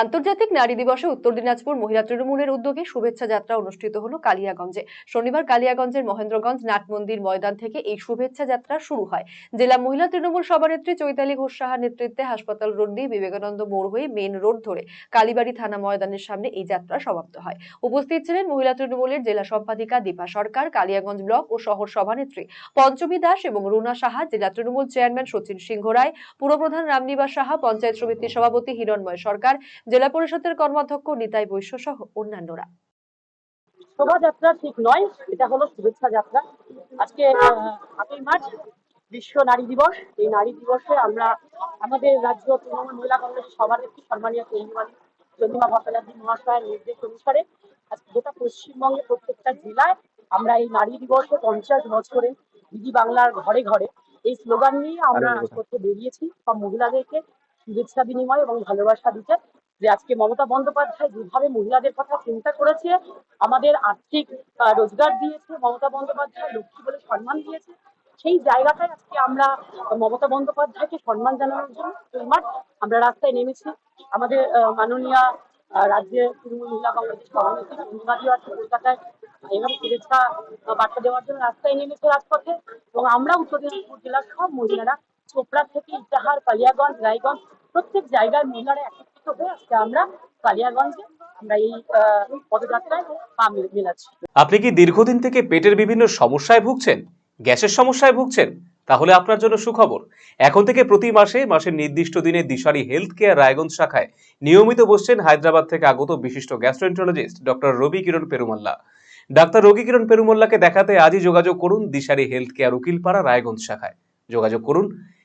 আন্তর্জাতিক নারী দিবসে উত্তর দিনাজপুর মহিলা তৃণমূলের উদ্যোগে শুভেচ্ছা যাত্রা অনুষ্ঠিত হলো কালিয়াগঞ্জে। শনিবার কালিয়াগঞ্জের মহেন্দ্রগঞ্জ নাট মন্দির ময়দান থেকে এই শুভেচ্ছা যাত্রা শুরু হয়। জেলা মহিলা তৃণমূল সভানেত্রী চৈতালি ঘোষ সাহার নেতৃত্বে হাসপাতাল রোড দিয়ে বিবেকানন্দ মোড় হয়ে মেন রোড ধরে কালীবাড়ি থানা ময়দানের সামনে এই যাত্রা সমাপ্ত হয়। উপস্থিত ছিলেন মহিলা তৃণমূলের জেলা সম্পাদিকা দীপা সরকার, কালিয়াগঞ্জ ব্লক ও শহর সভানেত্রী পঞ্চমী দাস এবং রুনা সাহা, জেলা তৃণমূল চেয়ারম্যান সচিন সিংহ রায়, পুরপ্রধান রামনিবাস সাহা, পঞ্চায়েত সমিতির সভাপতি হিরণময় সরকার জেলা পরিষদের কর্মাধ্যক্ষ নিতাই বৈশ্য সহ অন্যান্যরা। শোভাযাত্রা ঠিক নয় এটা হলো শুভেচ্ছা যাত্রা। আজকে আটই মার্চ বিশ্ব নারী দিবস। এই নারী দিবসে আমরা আমাদের রাজ্য তৃণমূল মহিলা কংগ্রেসের সভানেত্রী সম্মানীয় কেন্দ্রীয় চন্দ্রিমা ভট্টাচার্য মহাশয়ের নির্দেশ অনুসারে আজকে গোটা পশ্চিমবঙ্গে প্রত্যেকটা জেলায় আমরা এই নারী দিবসে পঞ্চাশ বছরে দিদি বাংলার ঘরে ঘরে এই স্লোগান নিয়ে আমরা করতে বেরিয়েছি। সব মহিলাদেরকে শুভেচ্ছা বিনিময় এবং ভালোবাসা দিতে যে আজকে মমতা বন্দ্যোপাধ্যায় যেভাবে মহিলাদের কথা চিন্তা করেছে, আমাদের আর্থিক রোজগার দিয়েছে, মমতা বন্দ্যোপাধ্যায় লক্ষ্মী বলে সম্মান দিয়েছে, সেই জায়গাটায় আজকে আমরা মমতা বন্দ্যোপাধ্যায়কে সম্মান জানানোর জন্য মাঠ আমরা রাস্তায় নেমেছি। আমাদের মাননীয় রাজ্যের তৃণমূল মহিলা কংগ্রেসের সভানেত্রী সঞ্জীবাদী আছে কলকাতায় এভাবে শুভেচ্ছা বার্তা দেওয়ার জন্য রাস্তায় নেমেছে রাজপথে এবং আমরা উত্তর দিনাজপুর জেলার সব মহিলারা, চোপড়া থেকে ইটাহার, কালিয়াগঞ্জ, রায়গঞ্জ প্রত্যেক জায়গায় মহিলারা হয়ে আজকে আমরা কালিয়াগঞ্জে আমরা এই পদযাত্রায় পা মেলাচ্ছি। আপনি কি দীর্ঘদিন থেকে পেটের বিভিন্ন সমস্যায় ভুগছেন? গ্যাসের সমস্যায় ভুগছেন? তাহলে আপনার জন্য সুখবর। এখন থেকে প্রতি মাসে, মাসের নির্দিষ্ট দিনে দিশারি হেলথ কেয়ার রায়গঞ্জ শাখায় নিয়মিত বসছেন হায়দ্রাবাদ থেকে আগত বিশিষ্ট gastroenterologist doctor Ravi Kiran Perumalla. Doctor Ravi Kiran পেরুমল্লাকে দেখাতে আজই যোগাযোগ করুন দিশারি হেলথ কেয়ার উকিলপাড়া রায়গঞ্জ শাখায়। যোগাযোগ করুন